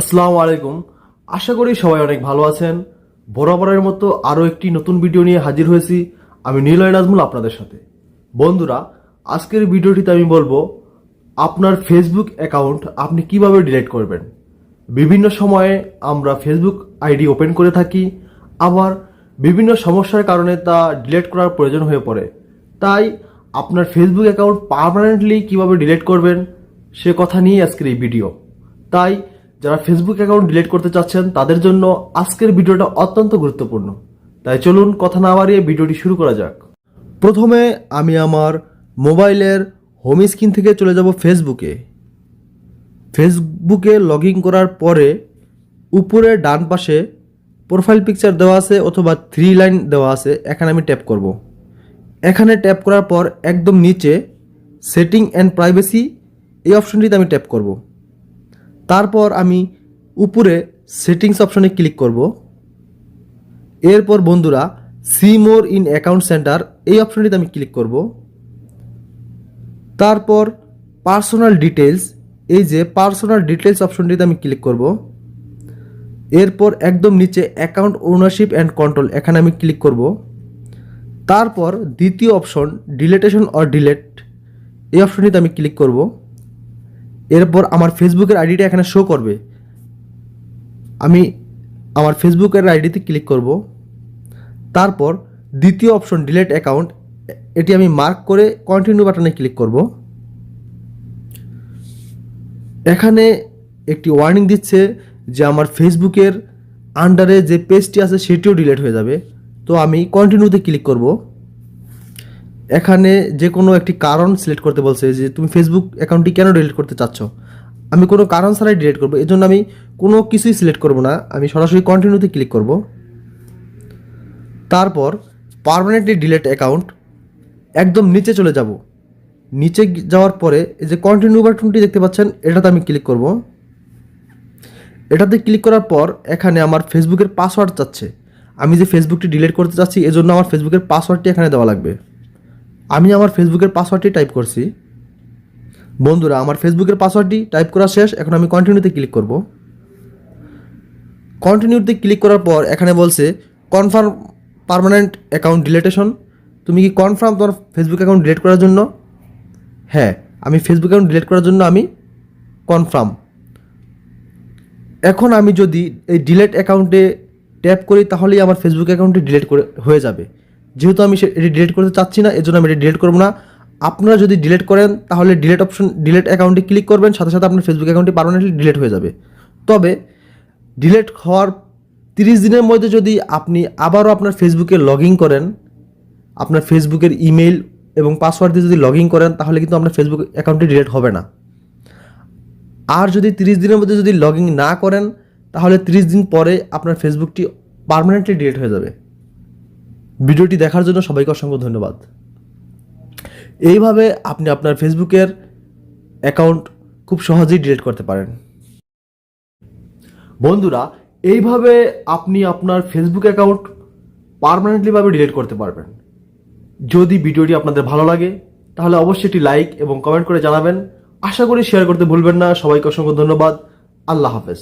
আসসালামু আলাইকুম। আশা করি সবাই অনেক ভালো আছেন। বরাবরের মতো আরও একটি নতুন ভিডিও নিয়ে হাজির হয়েছি আমি নীলয় নাজমুল আপনাদের সাথে। বন্ধুরা, আজকের ভিডিওটিতে আমি বলব, আপনার ফেসবুক অ্যাকাউন্ট আপনি কীভাবে ডিলিট করবেন? বিভিন্ন সময়ে আমরা ফেসবুক আইডি ওপেন করে থাকি, আবার বিভিন্ন সমস্যার কারণে তা ডিলিট করার প্রয়োজন হয়ে পড়ে। তাই আপনার ফেসবুক অ্যাকাউন্ট পার্মানেন্টলি কীভাবে ডিলিট করবেন, সে কথা নিয়েই আজকের এই ভিডিও। তাই যারা ফেসবুক অ্যাকাউন্ট ডিলিট করতে চাচ্ছেন, তাদের জন্য আজকের ভিডিওটা অত্যন্ত গুরুত্বপূর্ণ। তাই চলুন কথা না বাড়িয়ে ভিডিওটি শুরু করা যাক। প্রথমে আমি আমার মোবাইলের হোম স্ক্রিন থেকে চলে যাব ফেসবুকে ফেসবুকে লগ ইন করার পরে উপরে ডান পাশে প্রোফাইল পিকচার দেওয়া আছে অথবা থ্রি লাইন দেওয়া আছে, এখানে আমি ট্যাপ করব। এখানে ট্যাপ করার পর একদম নিচে সেটিং অ্যান্ড প্রাইভেসি এই অপশনটিতে আমি ট্যাপ করব। তারপর আমি উপরে সেটিংস অপশনে ক্লিক করব। এরপর বন্ধুরা see more in account center এই অপশনটিতে আমি ক্লিক করব। তারপর পার্সোনাল ডিটেলস এই যে পার্সোনাল ডিটেলস অপশনটিতে আমি ক্লিক করব। এরপর একদম নিচে অ্যাকাউন্ট ওনারশিপ অ্যান্ড কন্ট্রোল এখানে আমি ক্লিক করব। তারপর দ্বিতীয় অপশন ডিলেটেশন অর ডিলেট এই অপশনটিতে আমি ক্লিক করব। এরপর আমার ফেসবুকের আইডিটা এখানে শো করবে। আমি আমার ফেসবুকের আইডিতে ক্লিক করব। তারপর দ্বিতীয় অপশন ডিলেট অ্যাকাউন্ট এটি আমি মার্ক করে কন্টিনিউ বাটনে ক্লিক করব। এখানে একটি ওয়ার্নিং দিচ্ছে যে আমার ফেসবুকের আন্ডারে যে পেজটি আছে, সেটিও ডিলেট হয়ে যাবে। তো আমি কন্টিনিউতে ক্লিক করব। এখানে যে কোনো একটি কারণ সিলেক্ট করতে বলছে যে তুমি ফেসবুক অ্যাকাউন্টটি কেন ডিলিট করতে চাচ্ছ। আমি কোনো কারণ ছাড়াই ডিলিট করব জন্য আমি কোনো কিছুই সিলেক্ট করব না, আমি সরাসরি কন্টিনিউতে ক্লিক করব। তারপর পারমানেন্টলি ডিলেট অ্যাকাউন্ট একদম নিচে চলে যাব। নিচে যাওয়ার পরে এই যে কন্টিনিউ বাটনটি দেখতে পাচ্ছেন, এটাতে আমি ক্লিক করব। এটাতে ক্লিক করার পর এখানে আমার ফেসবুকের পাসওয়ার্ড চাচ্ছে। আমি যে ফেসবুকটি ডিলিট করতে চাচ্ছি, এজন্য আমার ফেসবুকের পাসওয়ার্ডটি এখানে দেওয়া লাগবে। আমি আমার ফেসবুকের পাসওয়ার্ডটি টাইপ করছি। বন্ধুরা, আমার ফেসবুকের পাসওয়ার্ডটি টাইপ করা শেষ, এখন আমি কন্টিনিউতে ক্লিক করব। কন্টিনিউতে ক্লিক করার পর এখানে বলছে কনফার্ম পার্মানেন্ট অ্যাকাউন্ট ডিলেটেশন তুমি কি কনফার্ম তোমার ফেসবুক অ্যাকাউন্ট ডিলেট করার জন্য? হ্যাঁ আমি ফেসবুক অ্যাকাউন্ট ডিলেট করার জন্য আমি কনফার্ম এখন আমি যদি এই ডিলেট অ্যাকাউন্টে ট্যাপ করি, তাহলেই আমার ফেসবুক অ্যাকাউন্টটি ডিলেট করে হয়ে যাবে। যেহেতু আমি এটি ডিলিট করতে চাচ্ছি না এর জন্য আমি এটি ডিলিট করব না। আপনারা যদি ডিলিট করেন, তাহলে ডিলেট অপশন ডিলেট অ্যাকাউন্টে ক্লিক করবেন, সাথে সাথে আপনার ফেসবুক অ্যাকাউন্টটি পারমানেন্টলি ডিলিট হয়ে যাবে। তবে ডিলিট হওয়ার তিরিশ দিনের মধ্যে যদি আপনি আবারও আপনার ফেসবুকে লগ ইন করেন, আপনার ফেসবুকের ইমেল এবং পাসওয়ার্ড দিয়ে যদি লগ ইন করেন, তাহলে কিন্তু আপনার ফেসবুক অ্যাকাউন্টটি ডিলিট হবে না। আর যদি তিরিশ দিনের মধ্যে যদি লগ ইন না করেন, তাহলে তিরিশ দিন পরে আপনার ফেসবুকটি পার্মানেন্টলি ডিলিট হয়ে যাবে। ভিডিওটি দেখার জন্য সবাইকে অসংখ্য ধন্যবাদ। এইভাবে আপনি আপনার ফেসবুকের অ্যাকাউন্ট খুব সহজেই ডিলিট করতে পারেন। বন্ধুরা, এইভাবে আপনি আপনার ফেসবুক অ্যাকাউন্ট পার্মানেন্টলিভাবে ডিলিট করতে পারবেন। যদি ভিডিওটি আপনাদের ভালো লাগে, তাহলে অবশ্যই একটি লাইক এবং কমেন্ট করে জানাবেন। আশা করি শেয়ার করতে ভুলবেন না। সবাইকে অসংখ্য ধন্যবাদ। আল্লাহ হাফেজ।